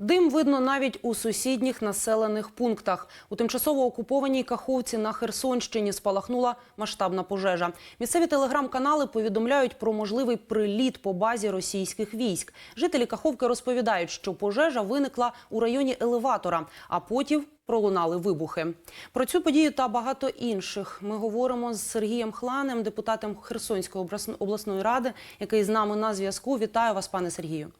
Дим видно навіть у сусідніх населених пунктах. У тимчасово окупованій Каховці на Херсонщині спалахнула масштабна пожежа. Місцеві телеграм-канали повідомляють про можливий приліт по базі російських військ. Жителі Каховки розповідають, що пожежа виникла у районі елеватора, а потім пролунали вибухи. Про цю подію та багато інших ми говоримо з Сергієм Хланем, депутатом Херсонської облас- обласної ради, який з нами на зв'язку. Вітаю вас, пане Сергію.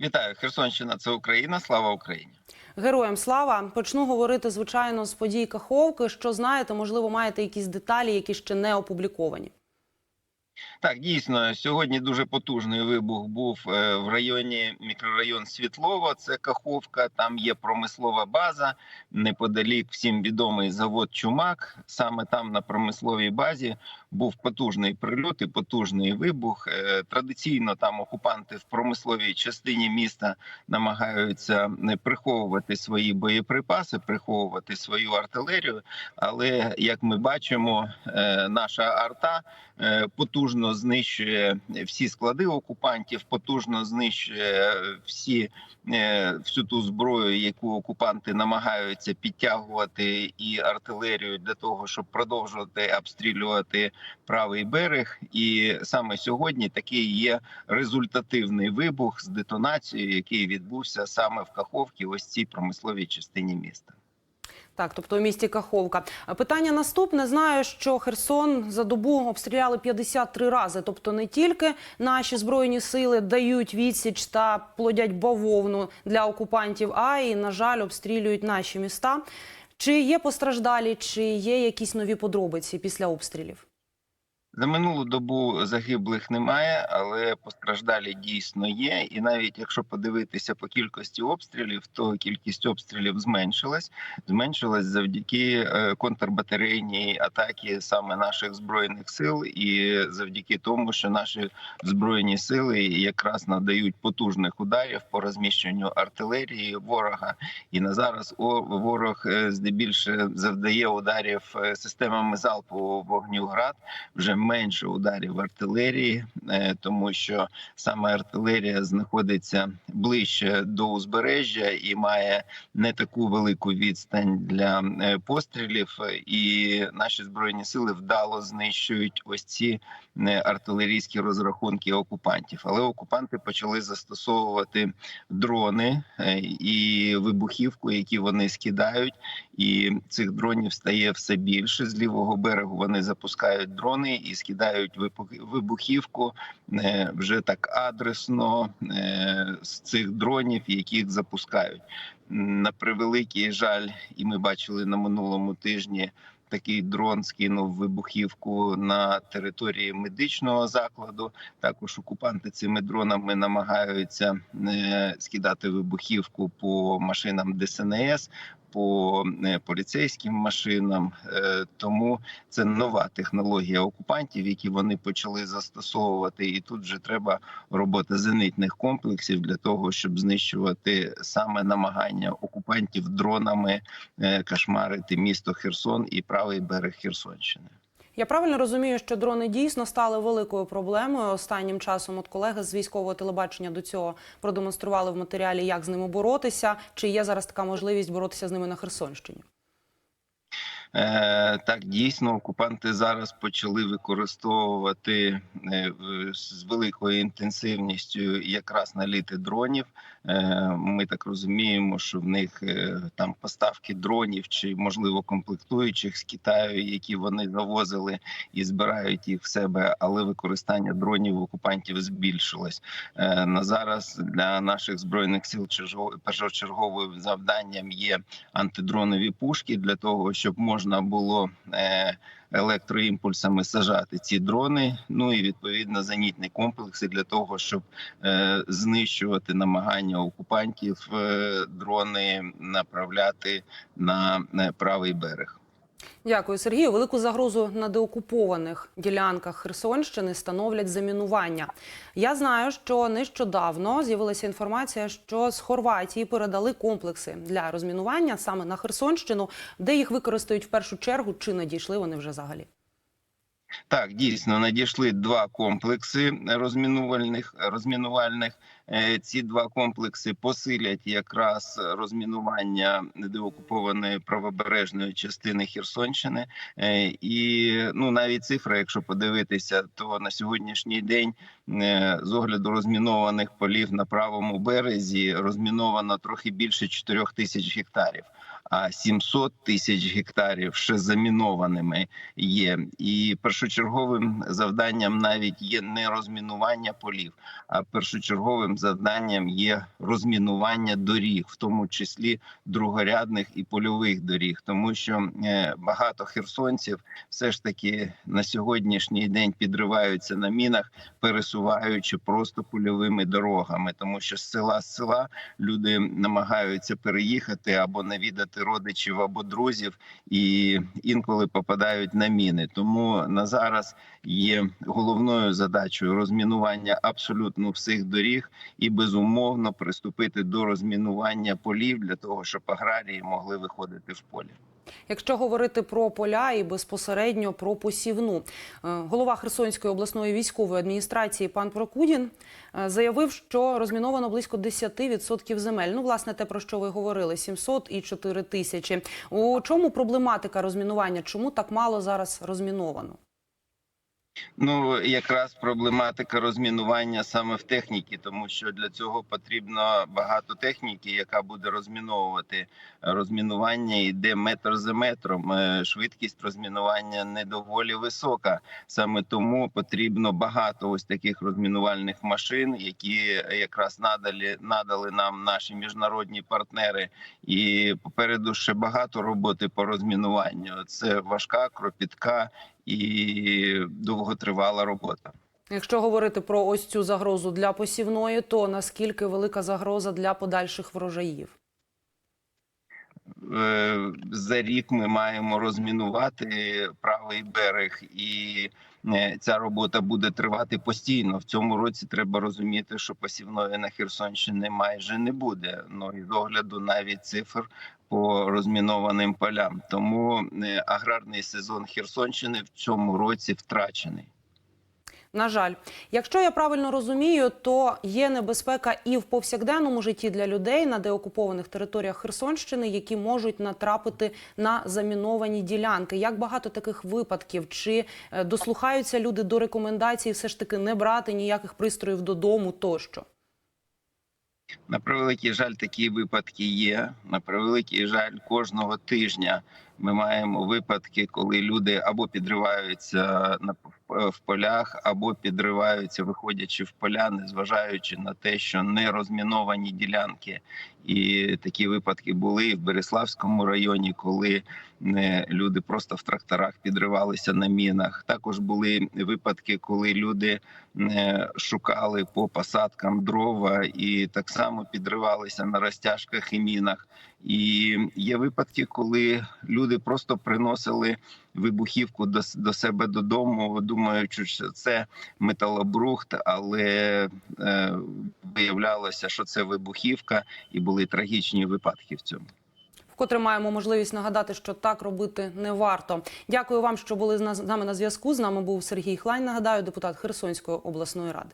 Вітаю, Херсонщина. Це Україна. Слава Україні. Героям слава почну говорити звичайно з подій Каховки. Що знаєте, можливо, маєте якісь деталі, які ще не опубліковані. Так, дійсно, сьогодні дуже потужний вибух був е, в районі мікрорайон Світлово. Це Каховка. Там є промислова база. Неподалік всім відомий завод Чумак. Саме там на промисловій базі був потужний прильот і потужний вибух. Е, Традиційно там окупанти в промисловій частині міста намагаються не приховувати свої боєприпаси, приховувати свою артилерію. Але як ми бачимо, е, наша арта е, потужно знищує всі склади окупантів, потужно знищує всі е, всю ту зброю, яку окупанти намагаються підтягувати, і артилерію для того, щоб продовжувати обстрілювати правий берег. І саме сьогодні такий є результативний вибух з детонацією, який відбувся саме в Каховці, ось цій промисловій частині міста. Так, тобто у місті Каховка. Питання наступне. Знаю, що Херсон за добу обстріляли 53 рази. Тобто не тільки наші збройні сили дають відсіч та плодять бавовну для окупантів, а й, на жаль, обстрілюють наші міста. Чи є постраждалі, чи є якісь нові подробиці після обстрілів? За минулу добу загиблих немає, але постраждалі дійсно є. І навіть якщо подивитися по кількості обстрілів, то кількість обстрілів зменшилась. Зменшилась завдяки е, контрбатарейній атаки саме наших збройних сил, і завдяки тому, що наші збройні сили якраз надають потужних ударів по розміщенню артилерії ворога. І на зараз ворог е, здебільше завдає ударів е, системами залпового вогню град вже менше ударів артилерії, е, тому що саме артилерія знаходиться ближче до узбережжя і має не таку велику відстань для е, пострілів. І наші збройні сили вдало знищують ось ці е, артилерійські розрахунки окупантів. Але окупанти почали застосовувати дрони і вибухівку, які вони скидають. І цих дронів стає все більше. З лівого берегу вони запускають дрони і скидають вибух- вибухівку е, вже так адресно е, з цих дронів, яких запускають. На превеликий жаль, і ми бачили на минулому тижні. Такий дрон скинув вибухівку на території медичного закладу. Також окупанти цими дронами намагаються е, скидати вибухівку по машинам ДСНС, по е, поліцейським машинам. Е, Тому це нова технологія окупантів, які вони почали застосовувати. І тут вже треба робота зенитних комплексів для того, щоб знищувати саме намагання окупантів дронами е, кошмарити місто Херсон і правий берег Херсонщини. Я правильно розумію, що дрони дійсно стали великою проблемою останнім часом. От колеги з військового телебачення до цього продемонстрували в матеріалі, як з ними боротися. Чи є зараз така можливість боротися з ними на Херсонщині? Так, дійсно, окупанти зараз почали використовувати е, з великою інтенсивністю якраз наліти дронів. Е, Ми так розуміємо, що в них е, там поставки дронів чи можливо комплектуючих з Китаю, які вони завозили і збирають їх в себе, але використання дронів окупантів збільшилось. На зараз для наших збройних сил першочерговим завданням є антидронові пушки для того, щоб можна було е, електроімпульсами сажати ці дрони. Ну і відповідно зенітні комплекси для того, щоб е, знищувати намагання окупантів е, дрони направляти на правий берег. Дякую, Сергію. Велику загрозу на деокупованих ділянках Херсонщини становлять замінування. Я знаю, що нещодавно з'явилася інформація, що з Хорватії передали комплекси для розмінування саме на Херсонщину, де їх використають в першу чергу, чи надійшли вони вже взагалі. Так, дійсно надійшли два комплекси розмінувальних розмінувальних Ці два комплекси посилять якраз розмінування деокупованої правобережної частини Херсонщини. Е, І ну навіть цифра, якщо подивитися, то на сьогоднішній день е, з огляду розмінованих полів на правому березі розміновано трохи більше 4 тисяч гектарів. А 700 тисяч гектарів ще замінованими є. І першочерговим завданням навіть є не розмінування полів, а першочерговим завданням є розмінування доріг, в тому числі другорядних і польових доріг, тому що е, багато херсонців все ж таки на сьогоднішній день підриваються на мінах, пересуваючи просто польовими дорогами, тому що з села з села люди намагаються переїхати або навідати родичів або друзів, і інколи попадають на міни. Тому на зараз є головною задачею розмінування абсолютно всіх доріг і безумовно приступити до розмінування полів для того, щоб аграрії могли виходити в полі. Якщо говорити про поля і безпосередньо про посівну, Е, голова Херсонської обласної військової адміністрації пан Прокудін е, заявив, що розміновано близько 10% земель. Ну, власне, те про що ви говорили: 700 і 4 тисячі. У чому проблематика розмінування? Чому так мало зараз розміновано? Ну якраз проблематика розмінування саме в техніці, тому що для цього потрібно багато техніки, яка буде розміновувати розмінування. Йде метр за метром. Е, Швидкість розмінування не доволі висока. Саме тому потрібно багато ось таких розмінувальних машин, які якраз надалі надали нам наші міжнародні партнери. І попереду ще багато роботи по розмінуванню. Це важка, кропітка і довготривала робота. Якщо говорити про ось цю загрозу для посівної, то наскільки велика загроза для подальших врожаїв? Е, За рік ми маємо розмінувати правий берег, і е, ця робота буде тривати постійно. В цьому році треба розуміти, що посівної на Херсонщині майже не буде. Ну і з огляду навіть цифр по розмінованим полям. Тому е, аграрний сезон Херсонщини в цьому році втрачений. На жаль, якщо я правильно розумію, то є небезпека і в повсякденному житті для людей на деокупованих територіях Херсонщини, які можуть натрапити на заміновані ділянки. Як багато таких випадків? Чи е, дослухаються люди до рекомендацій, все ж таки не брати ніяких пристроїв додому тощо? На превеликий жаль, такі випадки є. На превеликий жаль, кожного тижня ми маємо випадки, коли люди або підриваються на в полях, або підриваються, виходячи в поля, незважаючи на те, що не розміновані ділянки. І такі випадки були в Береславському районі, коли е, люди просто в тракторах підривалися на мінах. Також були випадки, коли люди е, шукали по посадкам дрова і так само підривалися на розтяжках і мінах. І є випадки, коли люди просто приносили вибухівку до, до себе додому, думаючи, що це металобрухт, але е, виявлялося, що це вибухівка, і були трагічні випадки в цьому. Вкотре маємо можливість нагадати, що так робити не варто. Дякую вам, що були з нами на зв'язку. З нами був Сергій Хлань. Нагадаю, депутат Херсонської обласної ради.